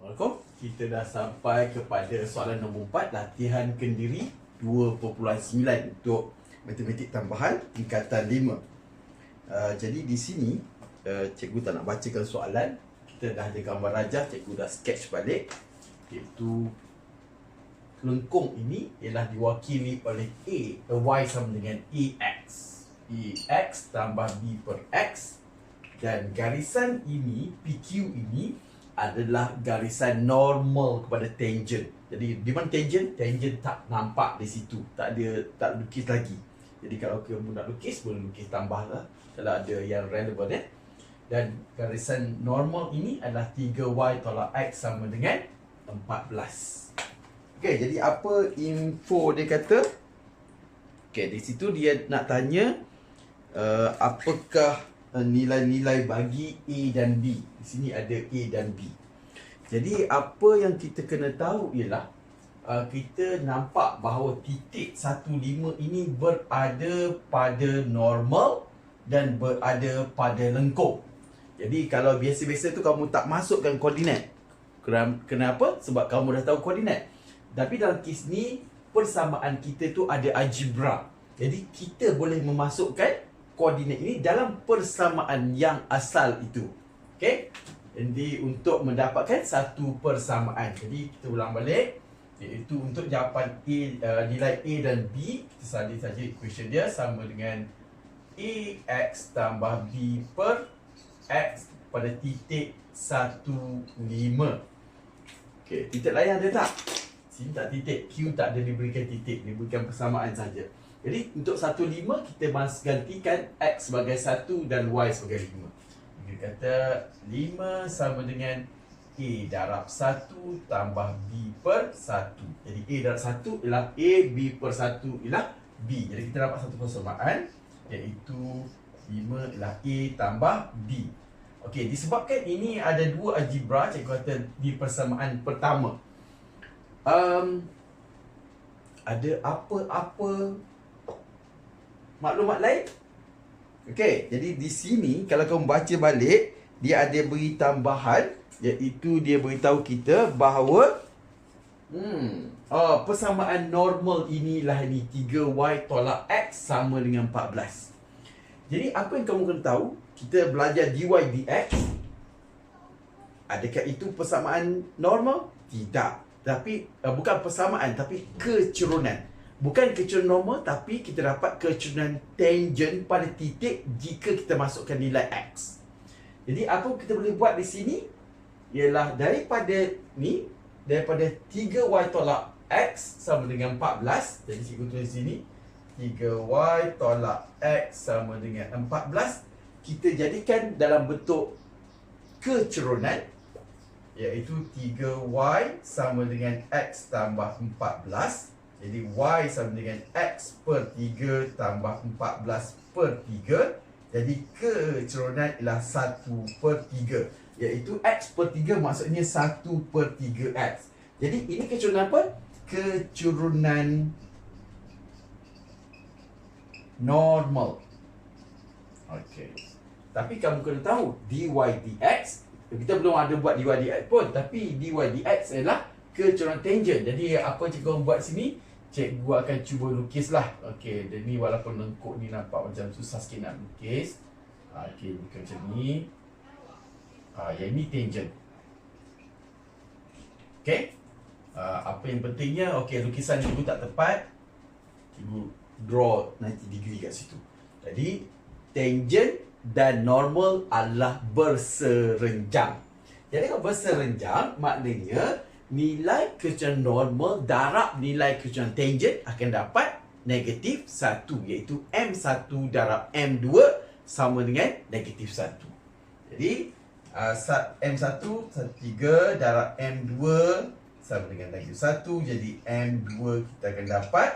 Assalamualaikum. Kita dah sampai kepada soalan nombor 4 latihan kendiri 2.9 untuk matematik tambahan tingkatan 5. Uh, jadi di sini uh, cikgu tak nak bacakan soalan. Kita dah ada gambar rajah, cikgu dah sketch balik iaitu lengkung ini ialah diwakili oleh A, Y sama dengan EX. EX tambah B per X dan garisan ini, PQ ini adalah garisan normal kepada tangent. Jadi di mana tangent? Tangent tak nampak di situ. Tak ada tak lukis lagi. Jadi kalau kamu nak lukis boleh lukis tambah lah kalau ada yang relevan eh. Dan garisan normal ini adalah 3y tolak x sama dengan 14. Okey, jadi apa info dia kata? Okey, di situ dia nak tanya uh, apakah uh, nilai-nilai bagi A dan B. Di sini ada A dan B. Jadi apa yang kita kena tahu ialah uh, kita nampak bahawa titik 15 ini berada pada normal dan berada pada lengkung. Jadi kalau biasa-biasa tu kamu tak masukkan koordinat. Kenapa? Sebab kamu dah tahu koordinat. Tapi dalam kes ni persamaan kita tu ada algebra. Jadi kita boleh memasukkan koordinat ini dalam persamaan yang asal itu. Okey? Jadi untuk mendapatkan satu persamaan. Jadi kita ulang balik iaitu untuk jawapan A uh, nilai A dan B salin saja equation dia sama dengan AX tambah B per X pada titik 1, 5 Okey, titik lain ada tak? Sini tak titik, Q tak ada diberikan titik, diberikan persamaan saja. Jadi untuk 1, 5 kita gantikan X sebagai 1 dan Y sebagai 5 Kita kata 5 sama dengan A darab 1 tambah B per 1 Jadi A darab 1 ialah A, B per 1 ialah B Jadi kita dapat satu persamaan iaitu 5 ialah A tambah B. Okey, disebabkan ini ada dua algebra, cikgu kata di persamaan pertama. Um, ada apa-apa maklumat lain? Okey, jadi di sini kalau kamu baca balik, dia ada beri tambahan iaitu dia beritahu kita bahawa hmm, Oh, persamaan normal inilah ni 3y tolak x sama dengan 14. Jadi apa yang kamu kena tahu? Kita belajar dy dx. Adakah itu persamaan normal? Tidak. Tapi uh, bukan persamaan tapi kecerunan. Bukan kecerunan normal tapi kita dapat kecerunan tangent pada titik jika kita masukkan nilai x. Jadi apa kita boleh buat di sini? Ialah daripada ni daripada 3y tolak X sama dengan 14 Jadi cikgu tulis sini 3Y tolak X sama dengan 14 Kita jadikan dalam bentuk kecerunan Iaitu 3Y sama dengan X tambah 14 Jadi Y sama dengan X per 3 tambah 14 per 3 Jadi kecerunan ialah 1 per 3 Iaitu X per 3 maksudnya 1 per 3X Jadi ini kecerunan apa? kecurunan normal. Okey. Tapi kamu kena tahu dy dx kita belum ada buat dy dx pun tapi dy dx adalah kecurunan tangent. Jadi apa cikgu buat sini? Cikgu akan cuba lukislah. Okey, dan ni walaupun lengkuk ni nampak macam susah sikit nak lukis. Okey, bukan macam ni. Ah, yang ni tangent. Okey uh, apa yang pentingnya okey lukisan ibu tak tepat ibu draw 90 degree kat situ jadi tangent dan normal adalah berserenjang jadi kalau berserenjang maknanya nilai kecuali normal darab nilai kecuali tangent akan dapat negatif 1 iaitu M1 darab M2 sama dengan negatif 1 jadi uh, M1 3 darab M2 sama dengan negatif 1 jadi M2 kita akan dapat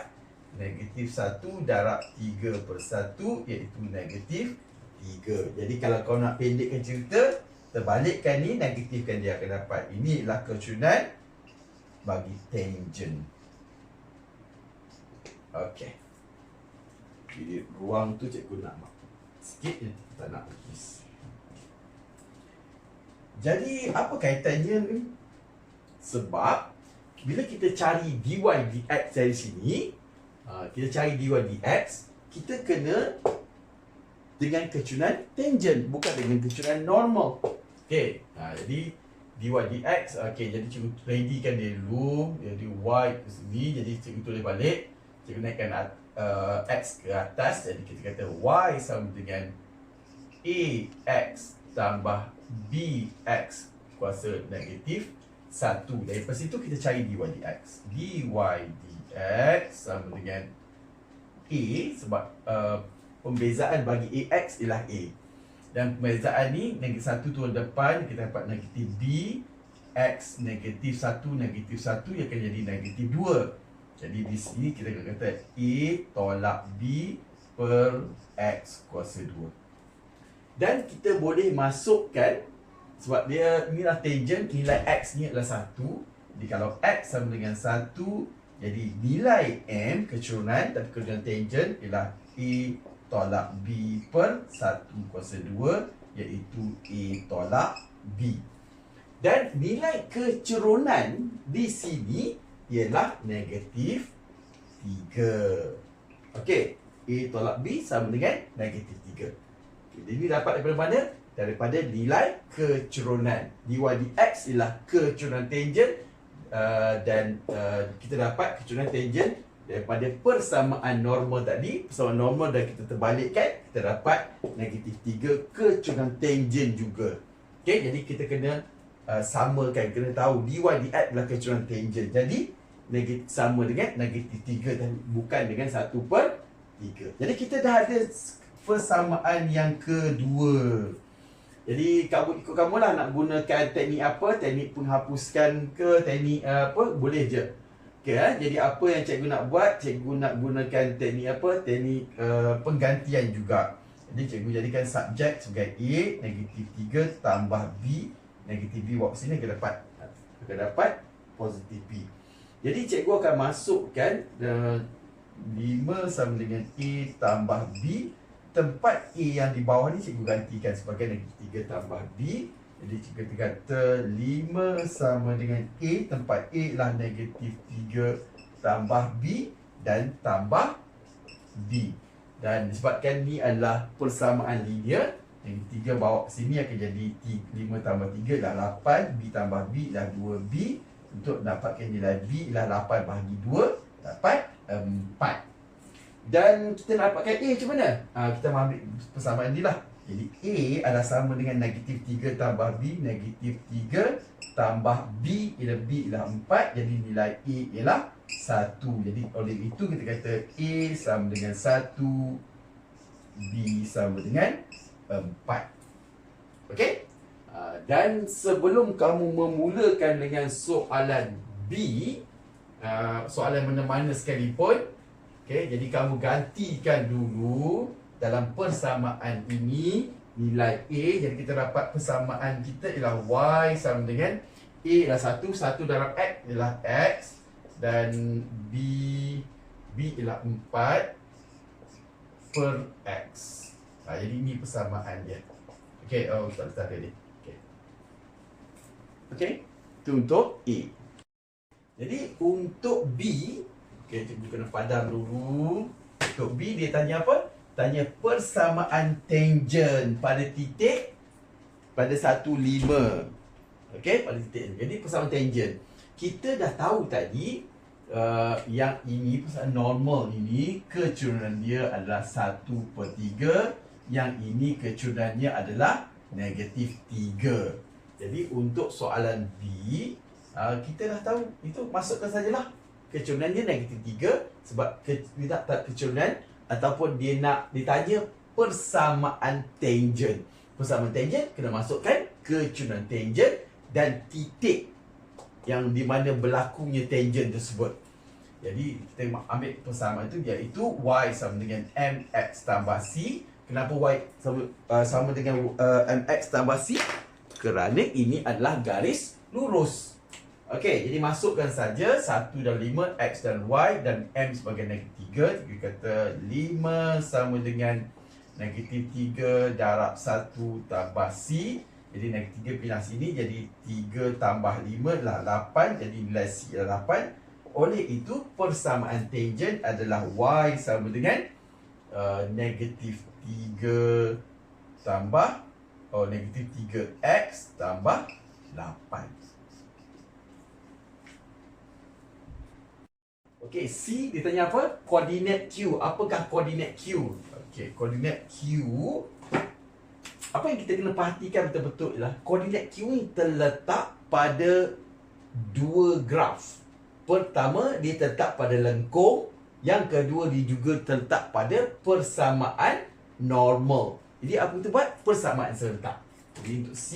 negatif 1 darab 3 per 1 iaitu negatif 3 jadi kalau kau nak pendekkan cerita terbalikkan ni negatifkan dia akan dapat. Ini adalah kecunan bagi tangent ok jadi ruang tu cikgu nak sikit je tak nak tulis jadi apa kaitannya ni Sebab bila kita cari dy dx dari sini, uh, kita cari dy dx, kita kena dengan kecunan tangent bukan dengan kecunan normal. Okey. Ha, jadi dy dx okey jadi cikgu readykan dia dulu jadi y sini jadi cikgu tulis balik. Cikgu naikkan uh, x ke atas jadi kita kata y sama dengan ax tambah bx kuasa negatif 1 dari situ kita cari dy dx dy dx sama dengan a sebab uh, pembezaan bagi ax ialah a dan pembezaan ni negatif satu turun depan kita dapat negatif b x negatif satu negatif satu yang akan jadi negatif dua. Jadi di sini kita akan kata a tolak b per x kuasa dua. Dan kita boleh masukkan sebab dia inilah tangent nilai x ni adalah satu. Jadi kalau x sama dengan satu jadi nilai m kecurunan tapi kecurunan tangent ialah a tolak B per 1 kuasa 2 iaitu A tolak B. Dan nilai kecerunan di sini ialah negatif 3. Okey, A tolak B sama dengan negatif 3. Okay, jadi dapat daripada mana? Daripada nilai kecerunan. dy dx ialah kecerunan tangent uh, dan uh, kita dapat kecerunan tangent daripada persamaan normal tadi persamaan normal dah kita terbalikkan kita dapat negatif 3 kecurangan tangent juga. Okey jadi kita kena uh, samakan kena tahu dy dx adalah kecurangan tangent. Jadi negatif sama dengan negatif 3 dan bukan dengan 1 per 3 jadi kita dah ada persamaan yang kedua. Jadi kamu ikut kamu lah nak gunakan teknik apa? Teknik penghapuskan ke? Teknik uh, apa? Boleh je Okay, eh? Jadi apa yang cikgu nak buat, cikgu nak gunakan teknik apa? Teknik uh, penggantian juga. Jadi cikgu jadikan subjek sebagai A, negatif 3 tambah B, negatif B buat sini akan dapat akan dapat positif B. Jadi cikgu akan masukkan uh, 5 sama dengan A tambah B. Tempat A yang di bawah ni cikgu gantikan sebagai negatif 3 tambah B. Jadi kita kata 5 sama dengan A Tempat A lah negatif 3 tambah B Dan tambah B Dan disebabkan ni adalah persamaan linear. Yang 3 bawa ke sini akan jadi 5 tambah 3 dah 8 B tambah B dah 2B Untuk dapatkan nilai B ialah 8 bahagi 2 Dapat 4 Dan kita nak dapatkan A macam mana? Ha, kita ambil persamaan ni lah jadi A adalah sama dengan negatif 3 tambah B Negatif 3 tambah B ialah B ialah 4 Jadi nilai A ialah 1 Jadi oleh itu kita kata A sama dengan 1 B sama dengan 4 Okey? Ah, dan sebelum kamu memulakan dengan soalan B ah, Soalan mana-mana sekalipun Okay, jadi kamu gantikan dulu dalam persamaan ini nilai A jadi kita dapat persamaan kita ialah Y sama dengan A ialah 1 1 dalam X ialah X dan B B ialah 4 per X. Ha, jadi ini persamaan dia. Okey, oh tak letak tadi Okey. Okey, itu untuk A. Jadi untuk B Okey, cikgu kena padam dulu. Untuk B dia tanya apa? Tanya persamaan tangent pada titik pada satu lima, Okey, pada titik. Jadi persamaan tangent. Kita dah tahu tadi uh, yang ini persamaan normal ini kecurangan dia adalah satu per tiga, Yang ini kecurungannya adalah negatif tiga. Jadi untuk soalan B, uh, kita dah tahu itu masukkan sajalah. Kecurungannya negatif tiga sebab ke, tidak tak kecurungan ataupun dia nak ditanya persamaan tangent. Persamaan tangent kena masukkan kecunan tangent dan titik yang di mana berlakunya tangent tersebut. Jadi kita ambil persamaan itu iaitu y sama dengan mx tambah c. Kenapa y sama, uh, sama dengan uh, mx tambah c? Kerana ini adalah garis lurus. Okey, jadi masukkan saja 1 dan 5, X dan Y dan M sebagai negatif 3. Kita kata 5 sama dengan negatif 3 darab 1 tambah C. Jadi negatif 3 pindah sini jadi 3 tambah 5 adalah 8 jadi nilai C adalah 8. Oleh itu persamaan tangent adalah Y sama dengan uh, negatif 3 tambah oh negatif 3X tambah 8. Okey, C dia tanya apa? Koordinat Q. Apakah koordinat Q? Okey, koordinat Q apa yang kita kena perhatikan betul-betul ialah koordinat Q ni terletak pada dua graf. Pertama, dia terletak pada lengkung. Yang kedua, dia juga terletak pada persamaan normal. Jadi, apa kita buat? Persamaan serentak. Jadi, untuk C,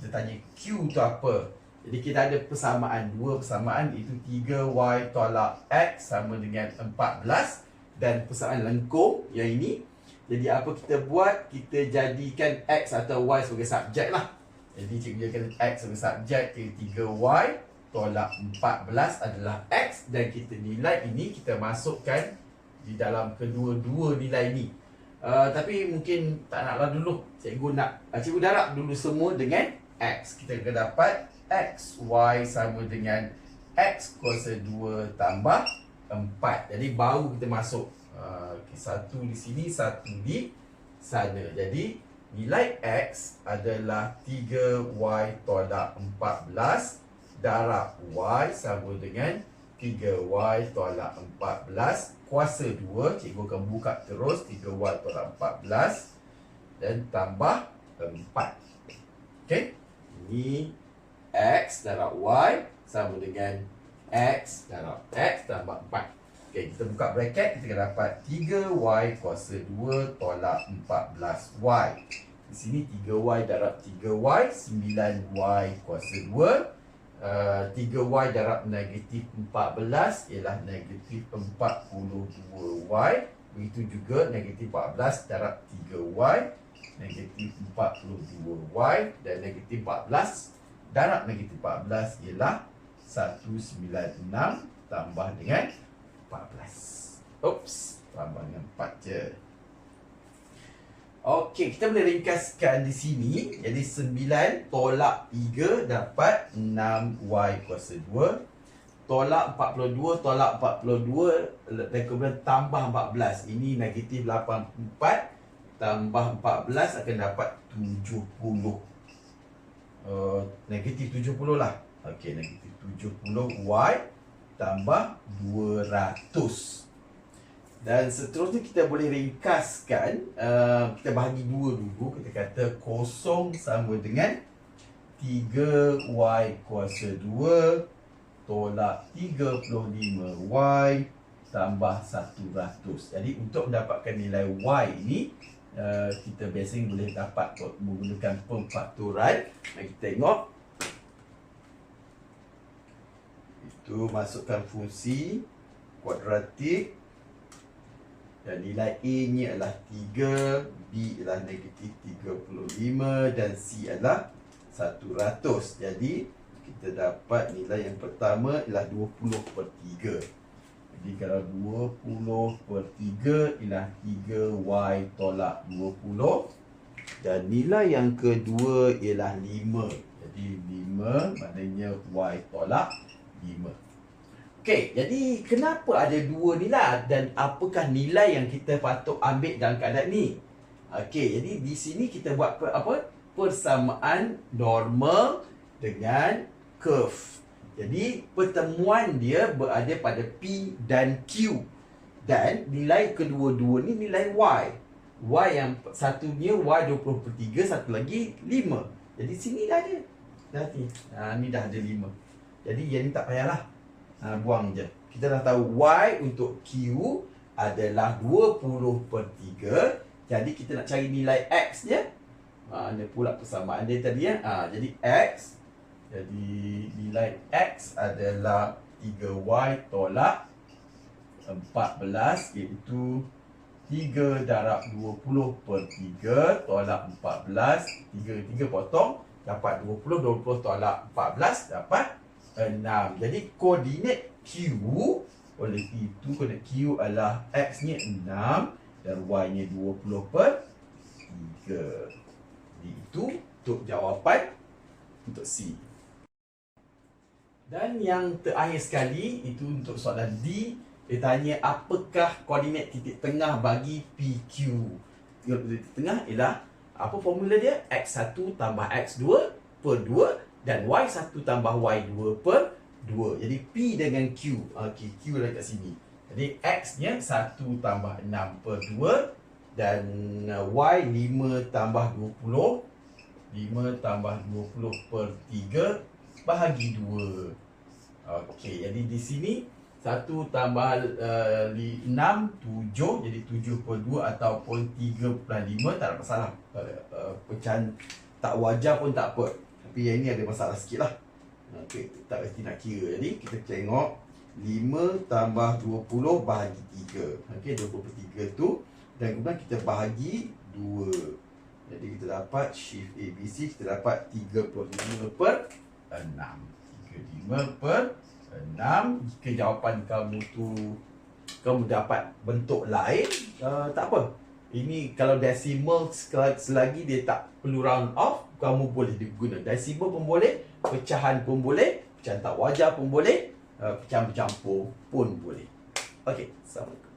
kita tanya Q tu apa? Jadi, kita ada persamaan. Dua persamaan, iaitu 3Y tolak X sama dengan 14. Dan persamaan lengkung yang ini jadi apa kita buat? Kita jadikan X atau Y sebagai subjek lah. Jadi cikgu jadikan X sebagai subjek. 3Y tolak 14 adalah X. Dan kita nilai ini kita masukkan di dalam kedua-dua nilai ini. Uh, tapi mungkin tak naklah dulu. Cikgu nak, uh, cikgu darab dulu semua dengan X. Kita akan dapat X, Y sama dengan X kuasa 2 tambah 4. Jadi baru kita masuk okay, satu di sini, satu di sana. Jadi, nilai X adalah 3Y tolak 14 darab Y sama dengan 3Y tolak 14 kuasa 2. Cikgu akan buka terus 3Y tolak 14 dan tambah 4. Okey. Ini X darab Y sama dengan X darab X tambah 4. Okey, kita buka bracket, kita akan dapat 3y kuasa 2 tolak 14y. Di sini 3y darab 3y, 9y kuasa 2. Uh, 3y darab negatif 14 ialah negatif 42y. Begitu juga negatif 14 darab 3y, negatif 42y. Dan negatif 14 darab negatif 14 ialah 196 tambah dengan 14 Oops Tambah dengan 4 je. Okey, kita boleh ringkaskan di sini. Jadi 9 tolak 3 dapat 6Y kuasa 2 Tolak 42 tolak 42 Dan kemudian tambah 14 Ini negatif 84 Tambah 14 akan dapat 70 uh, Negatif 70 lah. Okey, negatif 70 Y tambah 200 dan seterusnya kita boleh ringkaskan uh, kita bahagi dua dulu. Kita kata kosong sama dengan 3y kuasa 2 tolak 35y tambah 100 jadi untuk mendapatkan nilai y ini uh, kita biasanya boleh dapat menggunakan pemfaktoran mari kita tengok Tu masukkan fungsi kuadratik dan nilai A ni adalah 3, B adalah negatif 35 dan C adalah 100. Jadi kita dapat nilai yang pertama ialah 20 per 3. Kalau 20 per 3 ialah 3Y tolak 20 dan nilai yang kedua ialah 5. Jadi 5 maknanya Y tolak 5. Okey, jadi kenapa ada dua nilai dan apakah nilai yang kita patut ambil dalam keadaan ni? Okey, jadi di sini kita buat apa? Persamaan normal dengan curve. Jadi pertemuan dia berada pada P dan Q. Dan nilai kedua-dua ni nilai Y. Y yang satunya Y 20 per 3, satu lagi 5. Jadi sini dah ada. Dah ni. Ha, ni dah ada 5. Jadi yang ni tak payahlah ha, Buang je Kita dah tahu Y untuk Q adalah 20 per 3 Jadi kita nak cari nilai X je ha, Ini pula persamaan dia tadi ya. ha, Jadi X Jadi nilai X adalah 3Y tolak 14 iaitu 3 darab 20 per 3 tolak 14 3, 3 potong dapat 20 20 tolak 14 dapat 6. Jadi koordinat Q oleh itu koordinat Q adalah X ni 6 dan Y ni 20 per 3. Jadi itu untuk jawapan untuk C. Dan yang terakhir sekali itu untuk soalan D dia tanya apakah koordinat titik tengah bagi PQ. Titik tengah ialah apa formula dia? X1 tambah X2 per 2 dan Y1 tambah Y2 per 2. Jadi P dengan Q. Okey, Q ada kat sini. Jadi X-nya 1 tambah 6 per 2 dan uh, Y 5 tambah 20. 5 tambah 20 per 3 bahagi 2. Okey, jadi di sini 1 tambah uh, 6, 7 Jadi 7 per 2 ataupun 3 per 5 Tak ada masalah. Uh, uh, Pecahan tak wajar pun tak apa Tapi yang ini ada masalah sikit lah. Okey, tak mesti nak kira. Jadi kita tengok 5 tambah 20 bahagi 3 Okey, 20 per 3 tu. Dan kemudian kita bahagi 2 Jadi kita dapat shift ABC Kita dapat 35 per 6 35 per 6 Jika jawapan kamu tu Kamu dapat bentuk lain uh, Tak apa. Ini kalau decimal selagi dia tak perlu round off Kamu boleh diguna Decimal pun boleh Pecahan pun boleh Pecahan tak wajar pun boleh uh, Pecahan bercampur pun boleh. Okey Assalamualaikum